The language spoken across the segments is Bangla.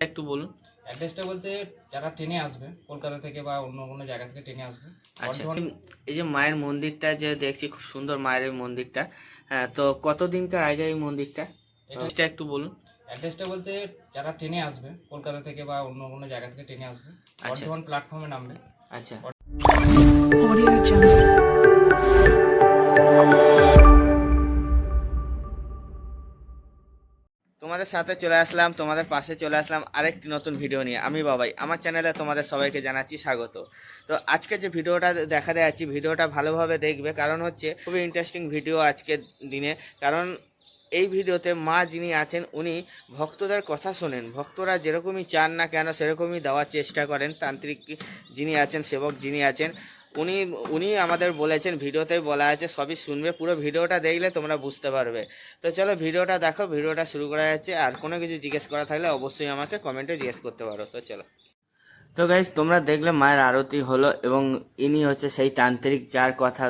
একটু বলুন। অ্যাড্রেসটা বলতে যারা ট্রেনে আসবে কলকাতা থেকে বা অন্য কোনো জায়গা থেকে ট্রেনে আসবে আচ্ছা এই যে মায়ের মন্দিরটা যে দেখছি খুব সুন্দর মায়ের মন্দিরটা হ্যাঁ তো কতদিনকার আগে এই মন্দিরটা? এটা- এটা একটু বলুন। অ্যাড্রেসটা বলতে যারা ট্রেনে আসবে কলকাতা থেকে বা অন্য কোনো জায়গা থেকে ট্রেনে আসবে বর্ধমান প্ল্যাটফর্মে নামবে। আচ্ছা। তোমাদের সাথে চলে আসলাম, তোমাদের পাশে চলে আসলাম আরেকটি নতুন ভিডিও নিয়ে। আমি বাবাই, আমার চ্যানেলে তোমাদের সবাইকে জানাচ্ছি স্বাগত। তো আজকে যে ভিডিওটা দেখা যাচ্ছি ভিডিওটা ভালোভাবে দেখবে। কারণ হচ্ছে, খুবই ইন্টারেস্টিং ভিডিও আজকের দিনে। কারণ এই ভিডিওতে মা যিনি আছেন, উনি ভক্তদের কথা শোনেন। ভক্তরা যেরকমই চান না কেন, সেরকমই দেওয়ার চেষ্টা করেন। তান্ত্রিক যিনি আছেন, সেবক যিনি আছেন উনি উনি আমাদের বলেছেন ভিডিওতেই বলা আছে, সবই শুনবে, পুরো ভিডিওটা দেখলে তোমরা বুঝতে পারবে। তো চলো ভিডিওটা দেখো, ভিডিওটা শুরু করা যাচ্ছে। আর কোনো কিছু জিজ্ঞেস করা থাকলে অবশ্যই আমাকে কমেন্টে জিজ্ঞেস করতে পারো। তো চলো। তো গাইজ তোমরা দেখলে মায়ের আরতি হলো এবং ইনি হচ্ছে সেই তান্ত্রিক যার কথা,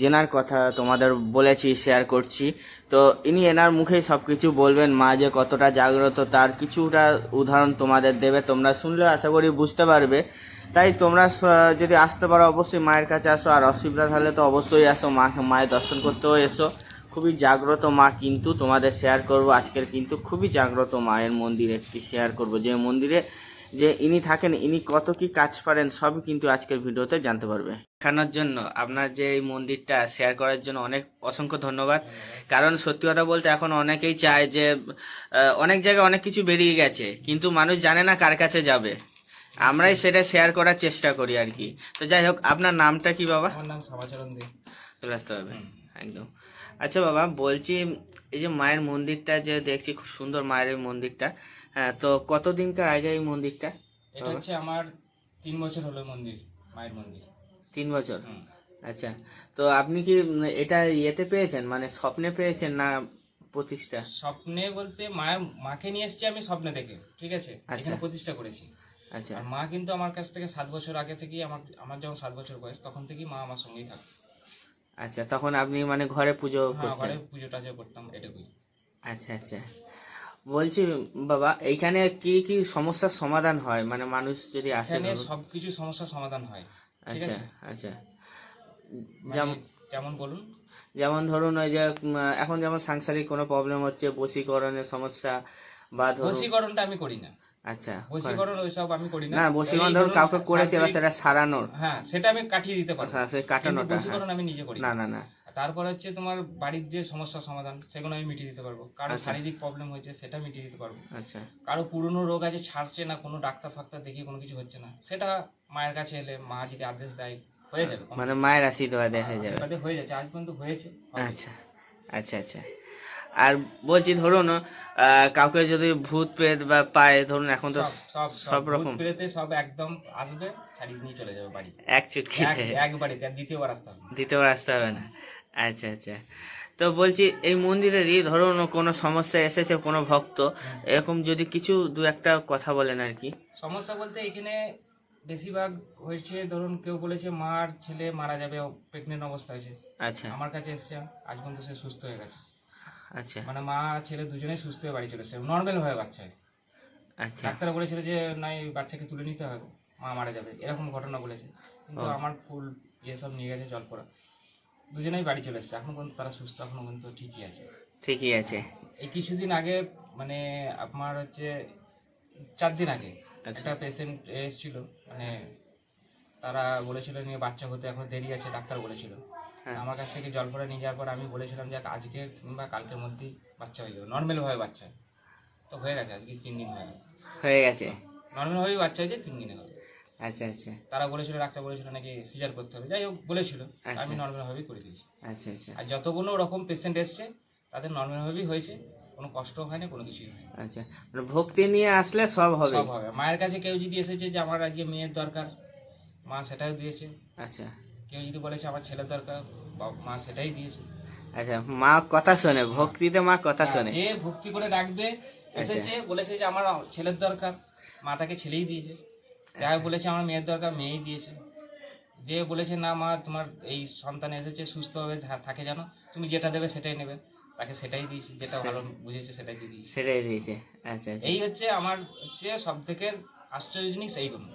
জেনার কথা তোমাদের বলেছি শেয়ার করছি। তো ইনি এনার মুখেই সব কিছু বলবেন, মা যে কতটা জাগ্রত, তার কিছুটা উদাহরণ তোমাদের দেবে। তোমরা শুনলে আশা করি বুঝতে পারবে। তাই তোমরা যদি আসতে পারো, অবশ্যই মায়ের কাছে আসো। আর অসুবিধা থাকলে তো অবশ্যই আসো। মা, মায়ের দর্শন করতেও এসো। খুবই জাগ্রত মা কিন্তু তোমাদের শেয়ার করব। আজকের কিন্তু খুবই জাগ্রত মায়ের মন্দির একটি শেয়ার করব। যে মন্দিরে যে ইনি থাকেন, ইনি কত কি কাজ পারেন সবই কিন্তু আজকের ভিডিওতে জানতে পারবে। দেখানোর জন্য, আপনার যে এই মন্দিরটা শেয়ার করার জন্য অনেক অসংখ্য ধন্যবাদ। কারণ সত্যি কথা বলতে এখন অনেকেই চায় যে অনেক জায়গায় অনেক কিছু বেরিয়ে গেছে, কিন্তু মানুষ জানে না কার কাছে যাবে। আমরাই সেটা শেয়ার করার চেষ্টা করি আর কি। তো যাই হোক আপনার নামটা কি বাবা? আমার নাম সাবাচরণ দে। চলে আসতে হবে। একদম। আচ্ছা বাবা বলছি এই যে মায়ের মন্দিরটা যে দেখছি খুব সুন্দর মায়ের মন্দিরটা। হ্যাঁ তো কতদিনকার আগে এই মন্দিরটা? এটা হচ্ছে আমার তিন বছর হলো মন্দির মায়ের মন্দির। তিন বছর? আচ্ছা তো আপনি কি এটা ইয়েতে পেয়েছেন? মানে স্বপ্নে পেয়েছেন না প্রতিষ্ঠা? স্বপ্নে বলতে মায়ের মাকে নিয়ে এসেছি আমি স্বপ্নে দেখে ঠিক আছে? আচ্ছা। এখানে প্রতিষ্ঠা করেছি। আচ্ছা। মা কিন্তু আমার কাছ থেকে সাত বছর আগে থেকেই আমার আমার যখন সাত বছর বয়স তখন থেকেই মা আমার সঙ্গেই থাকতো আচ্ছা তখন আপনি মানে ঘরে পুজো হ্যাঁ ঘরে পুজো টাজো করতাম এটুকুই। আচ্ছা আচ্ছা। বলছি বাবা এইখানে কি কি সমস্যার সমাধান হয়? মানে মানুষ যদি আসে ধরুন। সবকিছু সমস্যার সমাধান হয় আচ্ছা আচ্ছা। মানে যেমন যেমন বলুন। যেমন ধরুন ওই যে এখন যেমন সাংসারিক কোনো প্রবলেম হচ্ছে বশীকরণের সমস্যা বা বশীকরণটা আমি করি না। আচ্ছা বশীকরণ ওইসব আমি করি না। না বশীকরণ ধরুন কাউকে করেছে এবার সেটা সারানোর। হ্যাঁ সেটা আমি কাটিয়ে দিতে আচ্ছা, কাটানোটা হ্যাঁ। বশীকরণ আমি নিজে করি না। না না তারপর হচ্ছে তোমার বাড়ির যে সমস্যার সমাধান সেগুলো আমি মিটিয়ে দিতে পারব। কারও আচ্ছা। শারীরিক প্রবলেম হয়েছে সেটা মিটিয়ে দিতে পারব। আচ্ছা। কারও পুরনো রোগ আছে ছাড়ছে না কোনো ডাক্তার ফাক্তার দেখিয়ে কোনো কিছু হচ্ছে না সেটা মায়ের কাছে এলে মা যদি আদেশ দেয় হয়ে যাবে। মানে মায়ের আশীর্বাদ দেখা যাবে। হয়ে যাচ্ছে আজ পর্যন্ত হয়েছে আচ্ছা আচ্ছা আচ্ছা। আর বলছি ধরুন কাউকে যদি ভূত প্রেত বা পায় ধরুন এখন তো সব সব রকম। সব একদম আসবে ছাড়িয়ে নিয়ে চলে যাবে বাড়ি। এক একবারে দ্বিতীয়বার আসতে হবে। দ্বিতীয়বার আসতে হবে না। আচ্ছা আচ্ছা। তো বলছি এই মন্দিরেরই ধরুন কোনো সমস্যা এসেছে কোনো ভক্ত এরকম যদি কিছু দু একটা কথা বলেন আর কি। সমস্যা বলতে এখানে বেশিরভাগ হয়েছে ধরুন কেউ বলেছে মার ছেলে মারা যাবে প্রেগনেন্ট অবস্থা আছে। আচ্ছা। আমার কাছে এসছে আজ পর্যন্ত সে সুস্থ হয়ে গেছে। আচ্ছা। মানে মা ছেলে দুজনেই সুস্থ হয়ে বাড়ি চলে এসেছে। নর্মাল ভাবে বাচ্চা আচ্ছা। ডাক্তার বলেছিল যে নাই বাচ্চাকে তুলে নিতে হবে। মা মারা যাবে। এরকম ঘটনা বলেছে কিন্তু আমার ফুল ইয়ে সব নিয়ে গেছে জল পড়া। দুজনেই বাড়ি চলে এসেছে। এখন পর্যন্ত তারা সুস্থ এখনও পর্যন্ত ঠিকই আছে। ঠিকই আছে। এই কিছুদিন আগে মানে আপনার হচ্ছে চার দিন আগে আচ্ছা। একটা পেশেন্ট এসেছিল। মানে তারা বলেছিল নিয়ে বাচ্চা হতে এখন দেরি আছে ডাক্তার বলেছিল। হ্যাঁ। আমার কাছ থেকে জল পড়া নিয়ে যাওয়ার পর আমি বলেছিলাম যে আজকে কিংবা কালকের মধ্যেই বাচ্চা হয়ে যাবে। নর্মাল ভাবে বাচ্চা। তো হয়ে গেছে আজকে তিন দিন হয়ে গেছে। হয়ে গেছে। নর্মাল ভাবেই বাচ্চা হয়েছে তিন দিনে হবে। আচ্ছা আচ্ছা। তারা বলেছিল ডাক্তার বলেছিল নাকি সিজার করতে হবে। যাই হোক বলেছিল। আচ্ছা। আমি নর্মাল ভাবেই করে দিয়েছি। আচ্ছা আচ্ছা। আর যতগুলো রকম পেশেন্ট এসছে তাদের নর্মাল ভাবেই হয়েছে। কোনো কষ্ট হয় না কোনো কিছুই হয় আচ্ছা। মানে ভক্তি নিয়ে আসলে সব হবে। সব হবে। মায়ের কাছে কেউ যদি এসেছে যে আমার আজকে মেয়ের দরকার মা সেটাও দিয়েছে। আচ্ছা। কেউ যদি বলেছে আমার ছেলের দরকার মা সেটাই দিয়েছে। আচ্ছা মা কথা শোনে ভক্তিতে মা কথা শোনে। যে ভক্তি করে ডাকবে এসেছে বলেছে যে আমার ছেলের দরকার মা তাকে ছেলেই দিয়েছে। যাই বলেছে আমার মেয়ের দরকার মেয়েই দিয়েছে। যে বলেছে না মা তোমার এই সন্তান এসেছে সুস্থভাবে থাকে জানো তুমি তুমি যেটা দেবে সেটাই নেবে। তাকে সেটাই দিয়েছি যেটা ভালো বুঝেছে সেটাই দিয়ে দিয়েছি। সেটাই দিয়েছে। আচ্ছা আচ্ছা। এই হচ্ছে আমার হচ্ছে সব থেকে আশ্চর্য জিনিস এইগুলো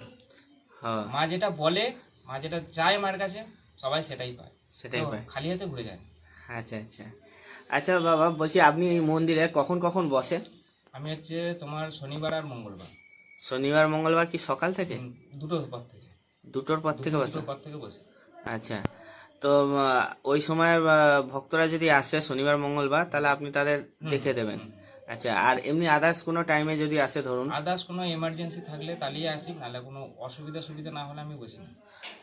হ্যাঁ। মা যেটা বলে মা যেটা চায় মার কাছে সবাই সেটাই পায়। সেটাই পায়। খালি হাতে ঘুরে যায়। আচ্ছা আচ্ছা। আচ্ছা বাবা বলছি আপনি এই মন্দিরে কখন কখন বসেন আমি হচ্ছে তোমার শনিবার আর মঙ্গলবার। শনিবার মঙ্গলবার কি সকাল থেকে? দুটোর পর থেকে। দুটোর পর থেকে বসে? পর থেকে বসে। আচ্ছা। তো ওই সময় ভক্তরা যদি আসে শনিবার মঙ্গলবার তাহলে আপনি তাদের দেখে দেবেন। আচ্ছা আর এমনি আদার্স কোনো টাইমে যদি আসে ধরুন? আদার্স কোনো এমার্জেন্সি থাকলে তালিয়ে আসি নাহলে কোনো অসুবিধা সুবিধা না হলে আমি বসি না।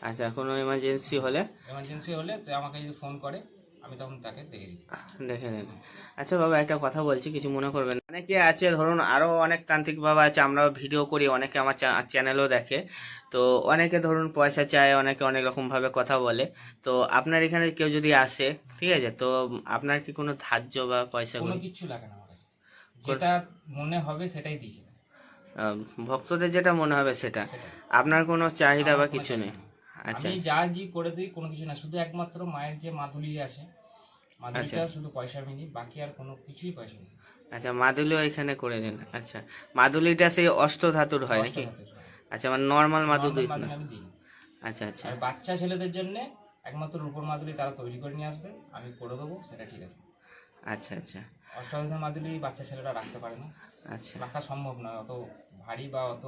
আচ্ছা কোনো এমার্জেন্সি হলে? এমার্জেন্সি হলে আমাকে যদি ফোন করে আমি তখন তাকে দেখে দিই। দেখে নেন আচ্ছা বাবা একটা কথা বলছি কিছু মনে করবেন অনেকে আছে ধরুন আরও অনেক তান্ত্রিক বাবা আছে আমরা ভিডিও করি অনেকে আমার চ্যানেলও দেখে। তো অনেকে ধরুন পয়সা চায় অনেকে অনেক রকম ভাবে কথা বলে। তো আপনার এখানে কেউ যদি আসে ঠিক আছে তো আপনার কি কোনো ধার্য বা পয়সা কোনো কিছু লাগে না যেটা মনে হবে সেটাই দিই ভক্তদের যেটা মনে হবে সেটা। আপনার কোনো চাহিদা বা কিছু নেই। আমি যা জি করে দিই কোনো কিছু না শুধু একমাত্র মায়ের যে মাদুলি আছে মাদুলিটা শুধু পয়সা আমি নিই বাকি আর কোনো কিছুই পয়সা নেই। আচ্ছা মাদুলিও এখানে করে দেন। আচ্ছা মাদুলিটা সেই অষ্ট ধাতুর হয় নাকি? আচ্ছা মানে নর্মাল মাদুলি আমি দিই না। আচ্ছা আচ্ছা। আর বাচ্চা ছেলেদের জন্য একমাত্র রূপর মাদুলি তারা তৈরি করে নিয়ে আসবে আমি করে দেবো সেটা ঠিক আছে। আচ্ছা আচ্ছা। অষ্টম মাদুলি বাচ্চা ছেলেরা রাখতে পারে না। আচ্ছা। রাখা সম্ভব নয় অত ভারী বা অত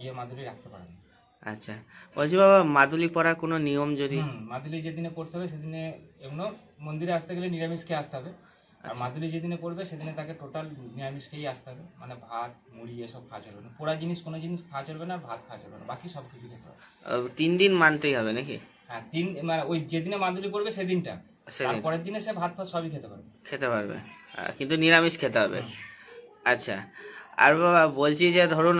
ইয়ে মাদুলি রাখতে পারে না। আচ্ছা। বলছি বাবা মাদুলি পরার কোনো নিয়ম যদি মাদুলি যেদিনে পড়তে হবে সেদিনে এমনও মন্দিরে আসতে গেলে নিরামিষ খেয়ে আসতে হবে। আর মাদুলি যেদিনে পড়বে সেদিনে তাকে টোটাল নিরামিষ খেয়েই আসতে হবে। মানে ভাত মুড়ি এসব খাওয়া চলবে না। পোড়া জিনিস কোনো জিনিস খাওয়া চলবে না ভাত খাওয়া চলবে না। বাকি সব কিছু খেতে হবে। তিন দিন মানতেই হবে নাকি? হ্যাঁ তিন মানে ওই যেদিনে মাদুলি পড়বে সেদিনটা। পরের দিনে সে ভাত ফাত সবই খেতে পারবে। খেতে পারবে। কিন্তু নিরামিষ খেতে হবে। আচ্ছা। আর বাবা বলছি যে ধরুন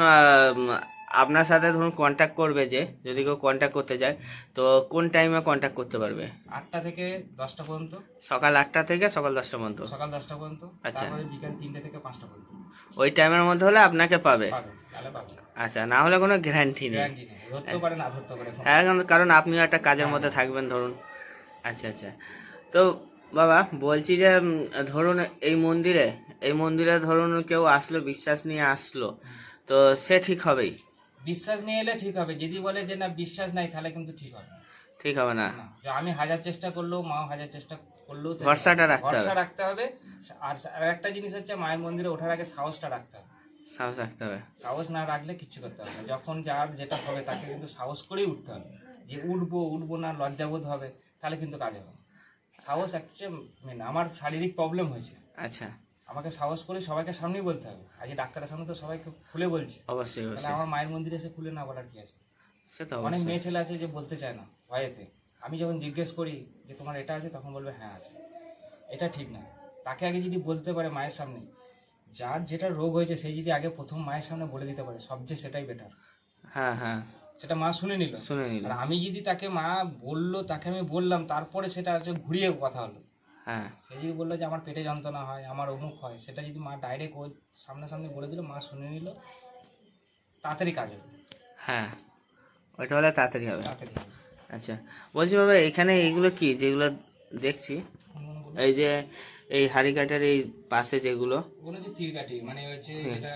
আপনার সাথে ধরুন কন্ট্যাক্ট করবে যে যদি কেউ কন্ট্যাক্ট করতে চায় তো কোন টাইমে কন্ট্যাক্ট করতে পারবে? আটটা থেকে দশটা পর্যন্ত। সকাল আটটা থেকে সকাল দশটা পর্যন্ত? সকাল দশটা পর্যন্ত আচ্ছা। বিকাল তিনটে থেকে পাঁচটা পর্যন্ত। ওই টাইমের মধ্যে হলে আপনাকে পাবে। আচ্ছা না হলে কোনো গ্যারান্টি নেই। হ্যাঁ কারণ- কারণ আপনিও একটা কাজের মধ্যে থাকবেন ধরুন। আচ্ছা আচ্ছা। তো বাবা বলছি যে ধরুন এই মন্দিরে এই মন্দিরে ধরুন কেউ আসলো বিশ্বাস নিয়ে আসলো তো সে ঠিক হবেই? বিশ্বাস নিয়ে এলে ঠিক হবে। যদি বলে যে না বিশ্বাস নাই তাহলে কিন্তু ঠিক হবে না। ঠিক হবে না। না যে আমি হাজার চেষ্টা করলেও মা হাজার চেষ্টা করলেও সে- ভরসাটা রাখতে হবে। ভরসা রাখতে হবে। আর আর একটা জিনিস হচ্ছে মায়ের মন্দিরে ওঠার আগে সাহসটা রাখতে হবে। সাহস রাখতে হবে। সাহস না রাখলে কিচ্ছু করতে হবে না। যখন যার যেটা হবে তাকে কিন্তু সাহস করেই উঠতে হবে। যে উঠবো উঠবো না লজ্জাবোধ হবে তাহলে কিন্তু কাজ হবে না। সাহস একটা মেন আমার শারীরিক প্রবলেম হয়েছে। আচ্ছা। আমাকে সাহস করে সবাইকে সামনেই বলতে হবে। আজ ডাক্তারের সামনে তো সবাইকে খুলে বলছি। অবশ্যই তাহলে আমার মায়ের মন্দিরে এসে খুলে না বলার কি আছে? সে তো অনেক মেয়ে ছেলে আছে যে বলতে চায় না ভয়েতে। আমি যখন জিজ্ঞেস করি যে তোমার এটা আছে তখন বলবে হ্যাঁ আছে। এটা ঠিক না। তাকে আগে যদি বলতে পারে মায়ের সামনে যার যেটা রোগ হয়েছে সেই যদি আগে প্রথম মায়ের সামনে বলে দিতে পারে সবচেয়ে সেটাই বেটার হ্যাঁ হ্যাঁ। সেটা মা শুনে নিল। শুনে নিল। আমি যদি তাকে মা বলল তাকে আমি বললাম তারপরে সেটা হচ্ছে ঘুরিয়ে কথা হলো। হ্যাঁ। সে যদি বলল যে আমার পেটে যন্ত্রণা হয় আমার অমুক হয়। সেটা যদি মা ডাইরেক্ট ওই সামনাসামনি বলে দিল মা শুনে নিল তাড়াতাড়ি কাজ হবে। হ্যাঁ। ওইটা হলে তাড়াতাড়ি হবে। তাড়াতাড়ি হবে। আচ্ছা। বলছি বাবা এখানে এইগুলো কি যেগুলো দেখছি এই যে এই হাড়িকাটার এই পাশে যেগুলো ওগুলো হচ্ছে তীর কাঠি মানে হচ্ছে যেটা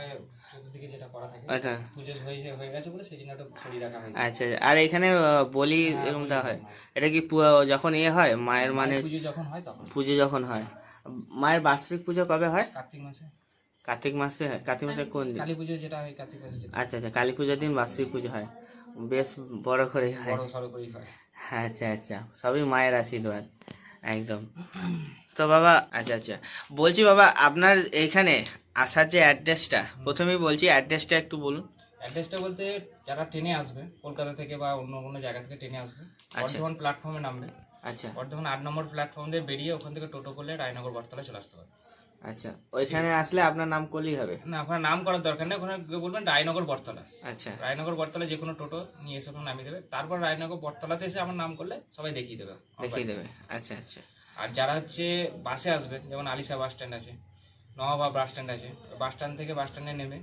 হয়ে রাখা হয়েছে। আচ্ছা আর এখানে বলি এরকম দেওয়া হয়। এটা কি যখন ইয়ে হয় মায়ের মানে পুজো যখন হয় হয়। মায়ের বার্ষিক পুজো কবে হয়? কার্তিক মাসে। কার্তিক মাসে হয়। কার্তিক মাসে কোন দিন? কালী পুজো যেটা হয় কার্তিক মাসে আচ্ছা আচ্ছা। কালী পুজোর দিন বার্ষিক পুজো হয়। বেশ বড় করে হয়। করেই হয়। আচ্ছা আচ্ছা। সবই মায়ের আশীর্বাদ। একদম। তো বাবা আচ্ছা আচ্ছা। বলছি বাবা আপনার এইখানে আসার যে অ্যাড্রেসটা প্রথমেই বলছি অ্যাড্রেসটা একটু বলুন। অ্যাড্রেসটা বলতে যারা ট্রেনে আসবে কলকাতা থেকে বা অন্য কোনো জায়গা থেকে ট্রেনে আসবে বর্ধমান প্ল্যাটফর্মে নামবে। আচ্ছা। বর্ধমান আট নম্বর প্ল্যাটফর্ম দিয়ে বেরিয়ে ওখান থেকে টোটো করলে রায়নগর বটতলা চলে আসতে পারবে। আচ্ছা ওইখানে আসলে আপনার নাম করলেই হবে? না ওখানে নাম করার দরকার নেই ওখানে বলবেন রায়নগর বটতলা। আচ্ছা। রায়নগর বটতলা যে কোনো টোটো নিয়ে এসে ওখানে নামিয়ে দেবে। তারপর রায়নগর বটতলাতে এসে আমার নাম করলে সবাই দেখিয়ে দেবে। দেখিয়ে দেবে। আচ্ছা আচ্ছা। আর যারা হচ্ছে বাসে আসবে, যেমন আলিশা বাস স্ট্যান্ড আছে, নবাবা বাস স্ট্যান্ড আছে বাস স্ট্যান্ড থেকে বাস স্ট্যান্ডে নেমে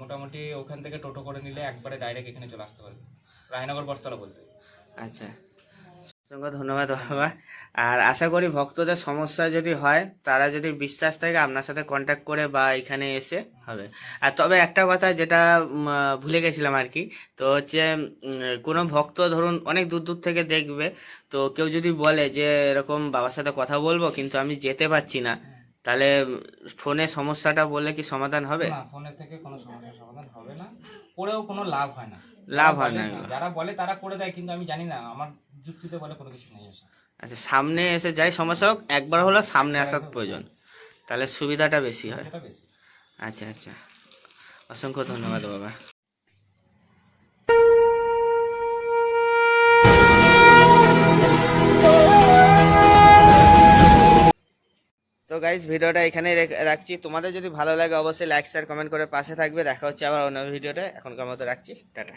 মোটামুটি ওখান থেকে টোটো করে নিলে একবারে ডাইরেক্ট এখানে চলে আসতে পারবে। রায়নগর বস্তলা বলতে। আচ্ছা। অসংখ্য ধন্যবাদ বাবা। আর আশা করি ভক্তদের সমস্যা যদি হয় তারা যদি বিশ্বাস থাকে আপনার সাথে কন্ট্যাক্ট করে বা এখানে এসে হবে। আর তবে একটা কথা যেটা ভুলে গেছিলাম আর কি তো হচ্ছে কোনো ভক্ত ধরুন অনেক দূর দূর থেকে দেখবে তো কেউ যদি বলে যে এরকম বাবার সাথে কথা বলব কিন্তু আমি যেতে পারছি না তাহলে ফোনে সমস্যাটা বললে কি সমাধান হবে? না ফোনের থেকে কোনো সমস্যার সমাধান হবে না। করেও কোনো লাভ হয় না। লাভ হয় না না, যারা বলে তারা করে দেয় কিন্তু আমি জানি না আমার যুক্তিতে বলে কোনো কিছু নেই আসে আচ্ছা সামনে এসে যাই সমস্যা হোক একবার হলো সামনে আসার প্রয়োজন। তাহলে সুবিধাটা বেশি হয়। বেশি। আচ্ছা আচ্ছা। অসংখ্য ধন্যবাদ বাবা। তো গাইজ ভিডিওটা এখানে রাখছি। তোমাদের যদি ভালো লাগে অবশ্যই লাইক শেয়ার কমেন্ট করে পাশে থাকবে। দেখা হচ্ছে আবার অন্য ভিডিওতে। এখনকার মতো রাখছি। টাটা।